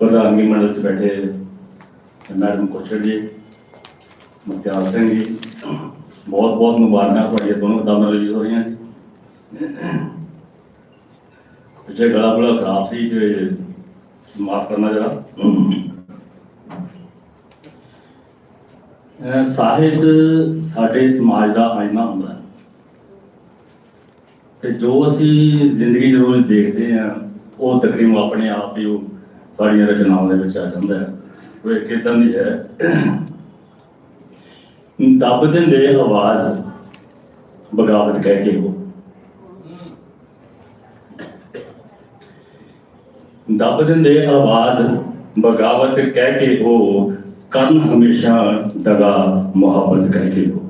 ਪ੍ਰਧਾਨਗੀ ਮੰਡਲ 'ਚ ਬੈਠੇ ਮੈਡਮ ਕੋਚਰ ਜੀ, ਮੁਖਤਿਆਰ ਸਿੰਘ ਜੀ, ਬਹੁਤ ਬਹੁਤ ਮੁਬਾਰਕਾਂ ਤੁਹਾਡੀਆਂ ਦੋਨੋਂ ਕਿਤਾਬਾਂ ਰਿਲੀਜ਼ ਹੋ ਰਹੀਆਂ ਪਿੱਛੇ ਗਲਾ ਬੜਾ ਖਰਾਬ ਸੀ ਤੇ ਮਾਫ ਕਰਨਾ ਜਰਾ। ਸਾਹਿਤ ਸਾਡੇ ਸਮਾਜ ਦਾ ਆਇਨਾ ਹੁੰਦਾ। ਹੈ ਤੇ ਜੋ ਅਸੀਂ ਜ਼ਿੰਦਗੀ 'ਚ ਰੋਜ਼ ਦੇਖਦੇ ਆ ਉਹ ਤਕਰੀਬਨ ਆਪਣੇ ਆਪ ਹੀ ਉਹ ਸਾਡੀਆਂ ਰਚਨਾਵਾਂ ਦੇ ਵਿੱਚ ਆ ਜਾਂਦਾ ਹੈ। ਉਹ ਇੱਕ ਏਦਾਂ ਦੀ ਹੈ? ਦੱਬ ਦਿੰਦੇ ਆਵਾਜ਼, ਬਗਾਵਤ ਕਹਿ ਕੇ ਉਹ। ਦੱਬ ਦਿੰਦੇ ਆਵਾਜ਼, ਬਗਾਵਤ ਕਹਿ ਕੇ ਉਹ ਕਰਨ ਹਮੇਸ਼ਾ ਦਗਾ ਮੁਹੱਬਤ ਕਹਿ ਕੇ ਉਹ।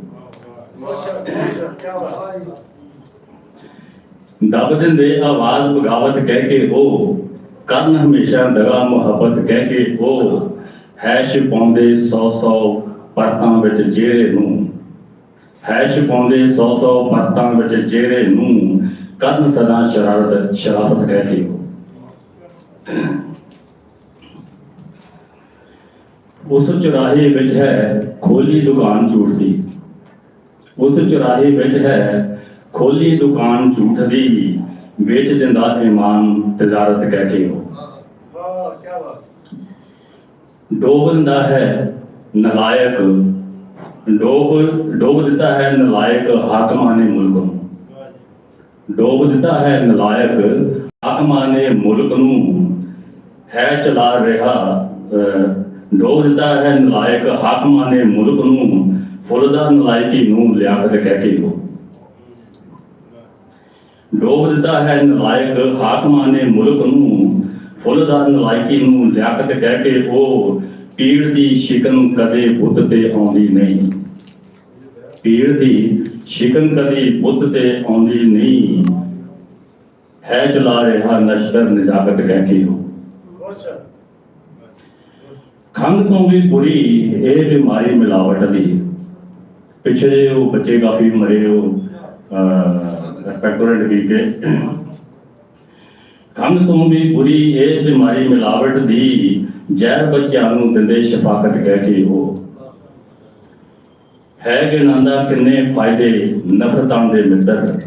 ਦੱਬ ਦਿੰਦੇ ਆਵਾਜ਼, ਬਗਾਵਤ ਕਹਿ ਕੇ ਉਹ ਕਰਨ ਹਮੇਸ਼ਾ ਦਗਾ ਮੁਹੱਬਤ ਕਹਿ ਕੇ ਉਹ ਹੈ ਛਿਪਾਉਂਦੇ ਸੌ ਸੌ ਪਰਤਾਂ ਵਿੱਚ ਜਿਹੜੇ ਨੂੰ। ਹੈ ਛਿਪਾਉਂਦੇ ਸੌ ਸੌ ਪਰਤਾਂ ਵਿੱਚ ਜਿਹੜੇ ਨੂੰ ਕਰਨ ਸਦਾ ਸ਼ਰਾਰਤ ਸ਼ਰਾਰਤ ਕਹਿ ਕੇ। ਉਹ ਉਸ ਚੁਰਾਹੇ ਵਿੱਚ ਹੈ ਖੋਲੀ ਦੁਕਾਨ ਝੂਠ ਦੀ ਉਸ ਚੁਰਾਹੇ ਵਿੱਚ ਹੈ ਖੋਲੀ ਦੁਕਾਨ ਝੂਠ ਦੀ ਵੇਚ ਦਿੰਦਾ ਇਮਾਨ ਤਜਾਰਤ ਕਹਿ ਕੇ ਉਹ। ਡੋਬ ਦਿੰਦਾ ਹੈ ਨਲਾਇਕ। ਡੋਬ ਡੋਬ ਦਿੱਤਾ ਹੈ ਨਲਾਇਕ ਹਾਕਮਾਂ ਨੇ ਮੁਲਕ ਨੂੰ। ਡੋਬ ਦਿੱਤਾ ਹੈ ਨਲਾਇਕ ਹਾਕਮਾਂ ਨੇ ਮੁਲਕ ਨੂੰ। ਹੈ ਚਲਾ ਰਿਹਾ ਡੋਬ ਦਿੱਤਾ ਹੈ ਨਲਾਇਕ ਹਾਕਮਾਂ ਨੇ ਮੁਲਕ ਨੂੰ। ਫੁੱਲਦਾ ਨਲਾਇਕੀ ਨੂੰ ਲਿਆਕਤ ਕਹਿ ਕੇ ਉਹ ਡੋਬ ਦਿੱਤਾ ਹੈ ਨਲਾਇਕ ਹਾਕਮਾਂ ਨੇ ਮੁਲਕ ਨੂੰ। ਫੁੱਲਦਾ ਨਲਾਇਕੀ ਨੂੰ ਲਿਆਕਤ ਕਹਿ ਕੇ ਉਹ ਪੀੜ ਦੀ ਸ਼ਿਕਨ ਕਦੇ ਬੁੱਧ ਤੇ ਆਉਂਦੀ ਨਹੀਂ। ਪੀੜ ਦੀ ਸ਼ਿਕਨ ਕਦੇ ਬੁੱਧ ਤੇ ਆਉਂਦੀ ਨਹੀਂ। ਹੈ ਚਲਾ ਰਿਹਾ ਨਸ਼ਕਰ ਨਜਾਕਤ ਕਹਿ ਕੇ ਉਹ। ਖੰਗ ਤੋਂ ਵੀ ਬੁਰੀ ਇਹ ਬਿਮਾਰੀ ਮਿਲਾਵਟ ਦੀ। ਪਿੱਛੇ ਉਹ ਬੱਚੇ ਕਾਫੀ ਮਰੇ ਉਹ ਰੈਸਪੈਕਟੋਰੈਂਟ ਵੀ ਕੇ ਖੰਗ ਤੋਂ ਵੀ ਬੁਰੀ ਇਹ ਬਿਮਾਰੀ ਮਿਲਾਵਟ ਦੀ ਜ਼ਹਿਰ ਬੱਚਿਆਂ ਨੂੰ ਦਿੰਦੇ ਸ਼ਫਾਕਤ ਕਹਿ ਕੇ ਉਹ। ਹੈ ਗਿਣਾਉਂਦਾ ਕਿੰਨੇ ਫਾਇਦੇ ਨਫ਼ਰਤਾਂ ਦੇ ਮਿੱਤਰ।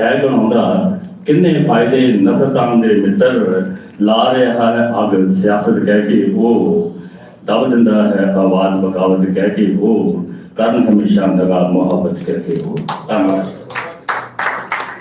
ਹੈ ਗਿਣਾਉਂਦਾ ਕਿੰਨੇ ਫਾਇਦੇ ਨਫ਼ਰਤਾਂ ਦੇ ਮਿੱਤਰ। ਲਾ ਰਿਹਾ ਹੈ ਅਗ ਸਿਆਸਤ ਕਹਿ ਕੇ ਉਹ। ਦਬ ਦਿੰਦਾ ਹੈ ਆਵਾਜ਼ ਬਗਾਵਤ ਕਹਿ ਕੇ ਉਹ। ਕਰਨ ਹਮੇਸ਼ਾ ਦਗਾ ਮੁਹੱਬਤ ਕਹਿ ਕੇ ਉਹ। ਧੰਨਵਾਦ।